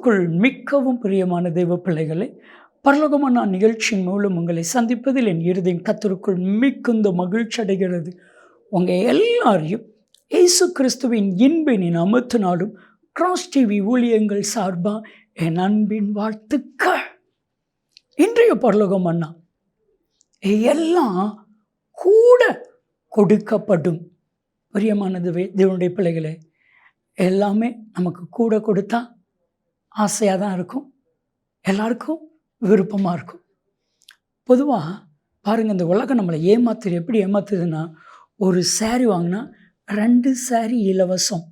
கிறிஸ்துக்குள் மிக்கவும் பிரியமான தெய்வ பிள்ளைகளை பரலோகமான நிகழ்ச்சியின் மூலம் உங்களை சந்திப்பதில் என் இறுதி கத்தருக்குள் மிகுந்த மகிழ்ச்சி அடைகிறது. உங்கள் எல்லாரையும் இயேசு கிறிஸ்துவின் இன்பினின் அமுத்தினாலும் கிராஸ் டிவி ஊழியங்கள் சார்பாக என் அன்பின் வாழ்த்துக்கள். இன்றைய பரலோகம் அண்ணா எல்லாம் கூட கொடுக்கப்படும். பிரியமானது தேவனுடைய பிள்ளைகளே எல்லாமே நமக்கு கூட கொடுத்தா ஆசையாக தான் இருக்கும். எல்லாருக்கும் விருப்பமாக இருக்கும். பொதுவாக பாருங்கள் இந்த உலகம் நம்மளை ஏமாத்துது எப்படி ஏமாத்துதுன்னா ஒரு saree வாங்கினா ரெண்டு saree இலவசம்.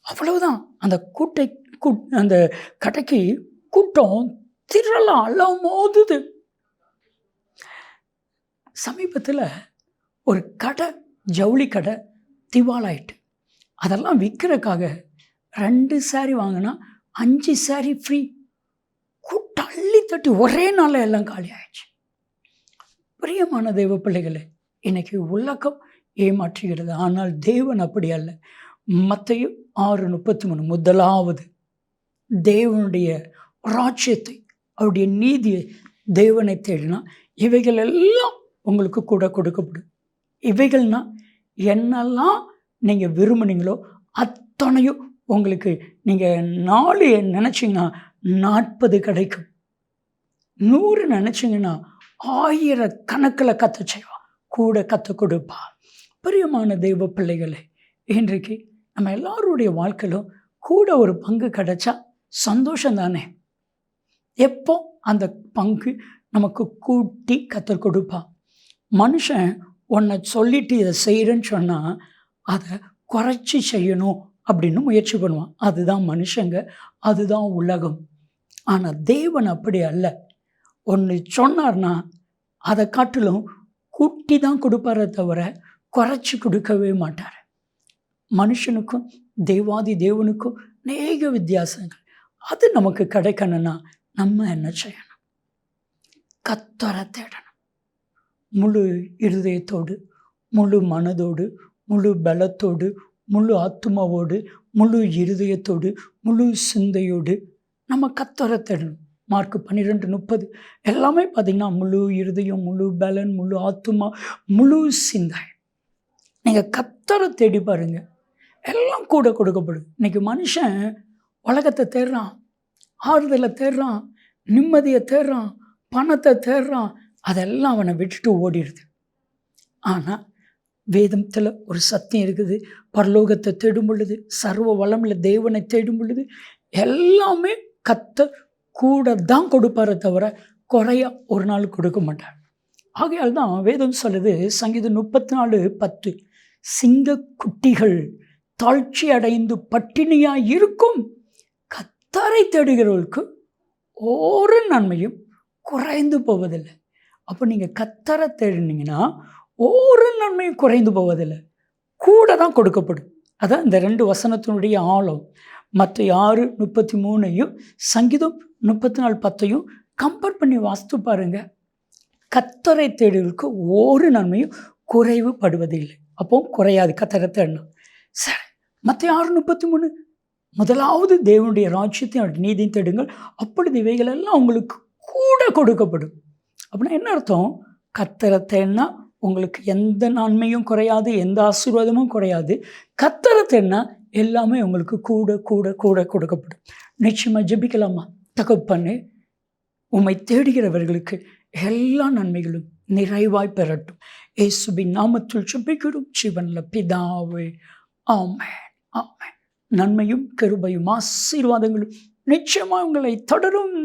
அவ்வளவுதான். அந்த கூட்டை கூட் அந்த கடைக்கு கூட்டம் திரளாக அளவு மோதுது சமீபத்தில் ஒரு கடை ஜவுளி கடை திவாலாயிட்டு. அதெல்லாம் விற்கிறதுக்காக ரெண்டு saree வாங்கினா அஞ்சு saree ஃப்ரீ கூட்டம் அள்ளி தட்டி ஒரே நாளில் எல்லாம் காலி ஆயிடுச்சு. பிரியமான தெய்வ பிள்ளைகளே இன்னைக்கு உலகம் ஏமாற்றுகிறது. ஆனால் தேவன் அப்படி அல்ல. மத்தையும் ஆறு முப்பத்தி மூணு முதலாவது தேவனுடைய ராஜ்யத்தை அவருடைய நீதியை தேவனை தேடினா இவைகள் எல்லாம் உங்களுக்கு கூட கொடுக்கப்படும். இவைகள்னால் என்னெல்லாம் நீங்கள் விரும்புனீங்களோ அத்தனையும் உங்களுக்கு நீங்கள் நாலு நினச்சிங்கன்னா நாற்பது கிடைக்கும். நூறு நினச்சிங்கன்னா ஆயிரக்கணக்கில் கற்று செய்வான் கூட கற்றுக் கொடுப்பா பிரியமான தெய்வ பிள்ளைகளே இன்றைக்கு நம்ம எல்லாருடைய வாழ்க்கையிலும் கூட ஒரு பங்கு கிடைச்சா சந்தோஷம் தானே? எப்போ அந்த பங்கு நமக்கு கூட்டி கற்றுக் கொடுப்பா? மனுஷன் உன்னை சொல்லிட்டு இதை செய்கிறேன்னு சொன்னால் அதை குறைச்சி செய்யணும் அப்படின்னு முயற்சி பண்ணுவான். அதுதான் மனுஷங்க அதுதான் உலகம். ஆனால் தேவன் அப்படி அல்ல. ஒன்று சொன்னார்னா அதை காட்டிலும் கூட்டி தான் கொடுப்பாரே தவிர குறைச்சி கொடுக்கவே மாட்டார். மனுஷனுக்கும் தேவாதி தேவனுக்கும் அநேக வித்தியாசங்கள். அது நமக்கு கிடைக்கணும்னா நம்ம என்ன செய்யணும்? கத்தரை தேடணும். முழு இருதயத்தோடு முழு மனதோடு முழு பலத்தோடு முழு ஆத்மாவோடு முழு இருதயத்தோடு முழு சிந்தையோடு நம்ம கத்தரை தேடணும். மார்க் பன்னிரெண்டு முப்பது. எல்லாமே பார்த்திங்கன்னா முழு இருதயம் முழு பலன் முழு ஆத்மா முழு சிந்தை. நீங்கள் கத்தரை தேடி பாருங்கள் எல்லாம் கூட கொடுக்கப்படும் இன்றைக்கி மனுஷன் உலகத்தை தேடுறான் ஆறுதலை தேடுறான் நிம்மதியை தேடுறான் பணத்தை தேடுறான் அதெல்லாம் அவனை விட்டுட்டு ஓடிடுது. ஆனால் வேதத்தில் ஒரு சத்தியம் இருக்குது. பரலோகத்தை தேடும் பொழுது சர்வ வளமில் தேவனை தேடும் பொழுது எல்லாமே கத்த கூட தான் கொடுப்பாரே தவிர குறைய ஒரு நாள் கொடுக்க மாட்டார். ஆகையால் தான் வேதம் சொல்லுது சங்கீதம் முப்பத்தி நாலு பத்து சிங்க குட்டிகள் தாழ்ச்சி அடைந்து பட்டினியாக இருக்கும். கத்தரை தேடுகிறவர்களுக்கு ஒரு நன்மையும் குறைந்து போவதில்லை. அப்போ நீங்கள் கத்தரை தேடினீங்கன்னா ஒரு நன்மையும் குறைந்து போவதில்லை. கூட தான் கொடுக்கப்படும். அதான் இந்த ரெண்டு வசனத்தினுடைய ஆழம். மற்ற ஆறு முப்பத்தி மூணையும் சங்கீதம் முப்பத்தி நாலு பத்தையும் கம்பேர் பண்ணி வாசித்து பாருங்கள் கத்தரை தேடுவதற்கு ஒரு நன்மையும் குறைவுபடுவதில்லை அப்போ குறையாது. கத்தரை தேடணும் சரி மற்ற ஆறு முப்பத்தி மூணு முதலாவது தேவனுடைய ராஜ்யத்தையும் நீதியும் தேடுங்கள். அப்பொழுது இவைகள் எல்லாம் உங்களுக்கு கூட கொடுக்கப்படும். அப்படின்னா என்ன அர்த்தம்? கத்தரை தேடினா உங்களுக்கு எந்த நன்மையும் குறையாது எந்த ஆசீர்வாதமும் குறையாது. கத்தரை எல்லாமே உங்களுக்கு கூட கூட கூட கொடுக்கப்படும். நிச்சயமாக ஜெபிக்கலாமா? தகப்பண்ணு உம்மை தேடுகிறவர்களுக்கு எல்லா நன்மைகளும் நிறைவாய் பெறட்டும். இயேசுவின் நாமத்தில் ஜெபிக்கிறோம். சிவன்ல பிதாவே ஆமே ஆமே நன்மையும் கருபையும் ஆசீர்வாதங்களும் நிச்சயமாக உங்களை தொடரும்.